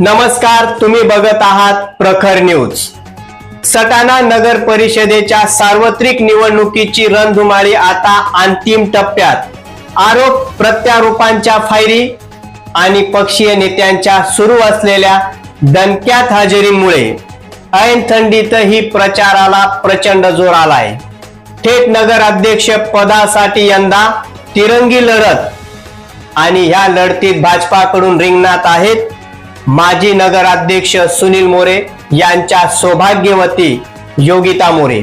नमस्कार तुम्ही बघत आहात प्रखर न्यूज. सटाणा नगर परिषदेच्या सार्वत्रिक निवडणुकीची रणधुमाळी आता अंतिम टप्प्यात. आरोप प्रत्यारोपांच्या फायरी आणि पक्षीय नेत्यांच्या सुरू असलेल्या दणक्यात हजेरीमुळे. ऐन थंडीतही प्रचाराला प्रचंड जोर आलाय. थेट नगर अध्यक्ष पदासाठी यंदा तिरंगी लढत. आणि ह्या लढतीत भाजपाकडून रिंगणात आहेत माजी नगराध्यक्ष सुनील मोरे यांच्या सौभाग्यवती योगिता मोरे.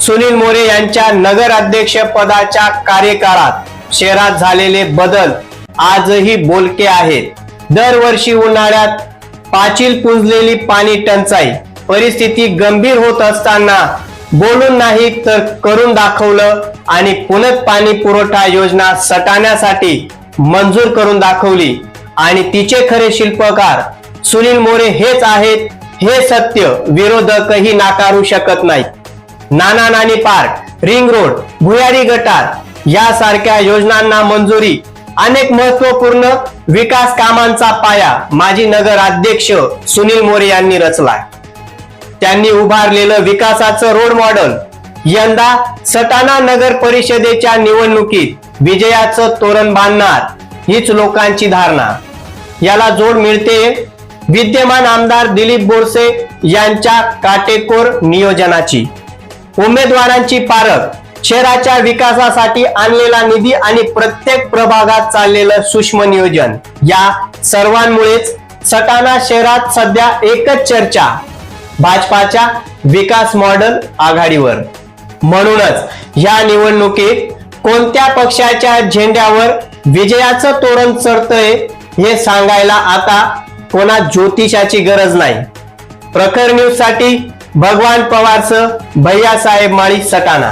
सुनील मोरे यांच्या नगराध्यक्ष पदाच्या कार्यकाळात शहरात झालेले बदल आजही बोलके आहेत. दरवर्षी उन्हाळ्यात पाचील पुंजलेली पाणी टंचाई परिस्थिती गंभीर होत असताना बोलून नाही तर करून दाखवलं आणि पुनत पाणी पुरवठा योजना सटाण्यासाठी मंजूर करून दाखवली. आणि तिचे खरे शिल्पकार सुनील मोरे हेच आहेत हे सत्य विरोधकही नाकारू शकत नाहीत. Nana Nani park ring road भुयारी गटार यासारख्या योजनांना मंजुरी अनेक महत्त्वपूर्ण विकास कामांचा पाया माजी नगर अध्यक्ष सुनील मोरे यांनी रचलाय. त्यांनी उभारलेलं विकासाचं रोड मॉडेल यंदा सटाणा नगर परिषदेच्या निवडणुकीत विजयाचं तोरण बांधणार हीच लोकांची धारणा. याला जोड मिळते. विद्यमान आमदार दिलीप बोरसे यांच्या काटेकोर नियोजनाची. उमेदवारांची पारख शहराच्या विकासासाठी आणलेला निधी आणि प्रत्येक प्रभागात चाललेलं सूक्ष्म नियोजन. या सर्वांमुळेच सटाणा शहरात सध्या एकच चर्चा भाजपाच्या विकास मॉडेल आघाडीवर. म्हणूनच या निवडणुकीत कोणत्या पक्षाच्या झेंड्यावर विजयाचं तोरण चढतंय हे सांगायला आता कोणा ज्योतिषाची गरज नाही. प्रखर न्यूजसाठी भगवान पवारसह भैयासाहेब माळी सटाणा.